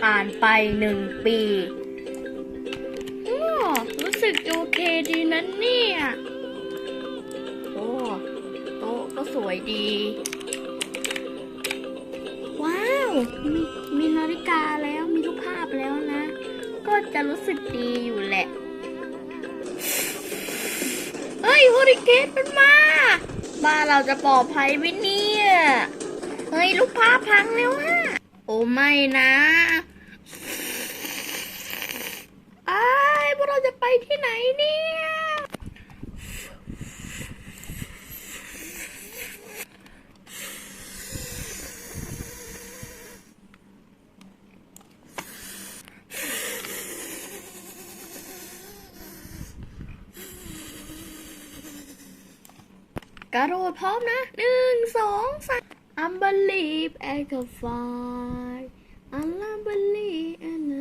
ผ่านไปหนึ่งปีอ้อรู้สึกโอเคดีนั้นเนี่ยโอ้โต๊ะก็สวยดี ว้าว มีมีนาฬิกาแล้วมีรูปภาพแล้วนะ ก็จะรู้สึกดีอยู่แหละ เฮ้ยโฮริเกนมันมา บ้านเราจะปลอดภัยไหมเนี่ย เฮ้ยลูกภาพพังแล้วอะโอ้ไม่นะอ้ายพวกเราจะไป ที่ไหนเนี่ย กระโดดพร้อมนะหนึ่งสองสาม I believe I can fly I believe in the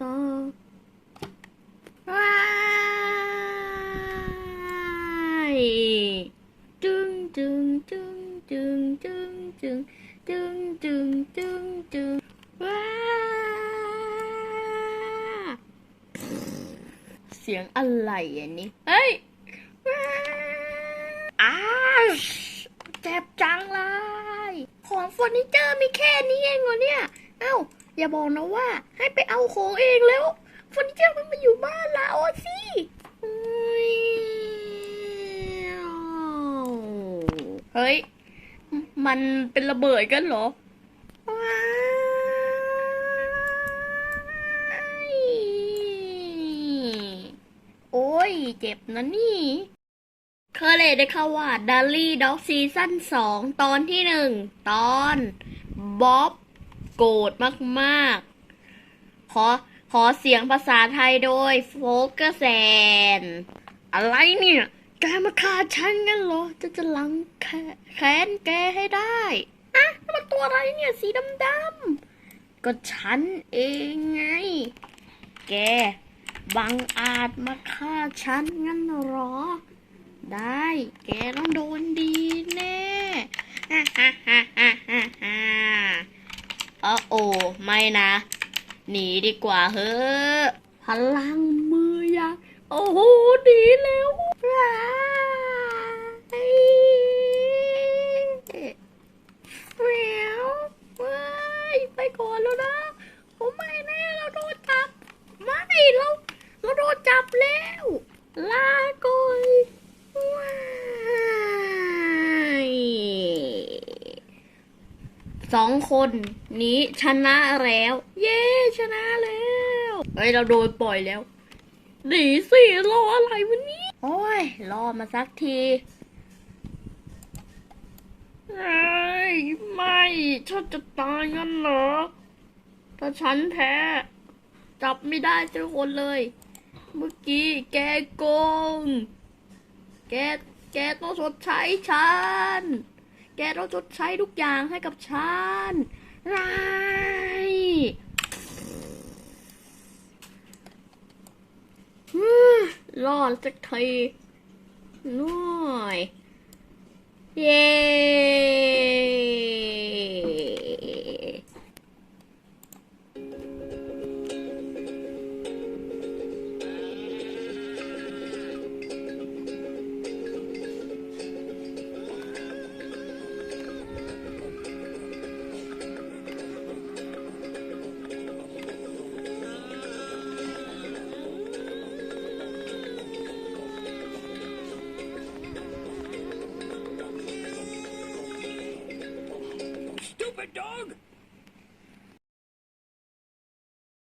dark ว้ายจึงจึงจึงจึงจึงจึง จึงจึงจึงจึงว้าเสียงอะไรอันนี้ เฮ้ยอ้าเจ็บจังเลย ของเฟอร์นิเจอร์มีแค่นี้เองเหรอเนี่ย เอ้า อย่าบอกนะว่า ให้ไปเอาของเองแล้วเฟอร์นิเจอร์มันมาอยู่บ้านเราสิอุ๊ยเฮ้ย มันเป็นระเบิดกันเหรอโอ้ย เจ็บนะนี่เคยเลยได้ข่าวว่าดัลลี่ด็อกซีซั่นสองตอนที่หนึ่งตอนบ๊อบโกรธมากๆ ขอขอเสียงภาษาไทยโดยโฟกแซน อะไรเนี่ย แกมาฆ่าฉันงั้นเหรอ จะจะลังแคแค้นแกให้ได้อะนั่นมันตัวอะไรเนี่ยสีดำๆก็ฉันเองไง แกบังอาจมาฆ่าฉันงั้นเหรอ ได้ แกต้องโดนดีแน่ฮ่าฮ่าฮ่าฮ่าฮ่าฮ่าเออโอ้ไม่นะ หนีดีกว่าเฮ้อะพลังมือยักษ์โอ้โหหนีแล้ว แหววว้ายไปก่อนแล้วนะโอ้ไม่แน่เราโดนจับ ไม่เราเราโดนจับแล้ว ลาก่อยว้ายสองคนนี้ชนะแล้ว เย้ชนะแล้วเฮ้ยเราโดนปล่อยแล้ว หนีสิรออะไรวันนี้โอ้ย รอมาสักทีเอ้ยไม่ฉันจะตายงั้นเหรอ ถ้าฉันแพ้ จับไม่ได้ทุกคนเลย เมื่อกี้แกโกง แก แกต้องชดใช้ฉัน แกต้องชดใช้ทุกอย่างให้กับฉันไรฮึ่ม รอดสักทีน่อย เย้ dog!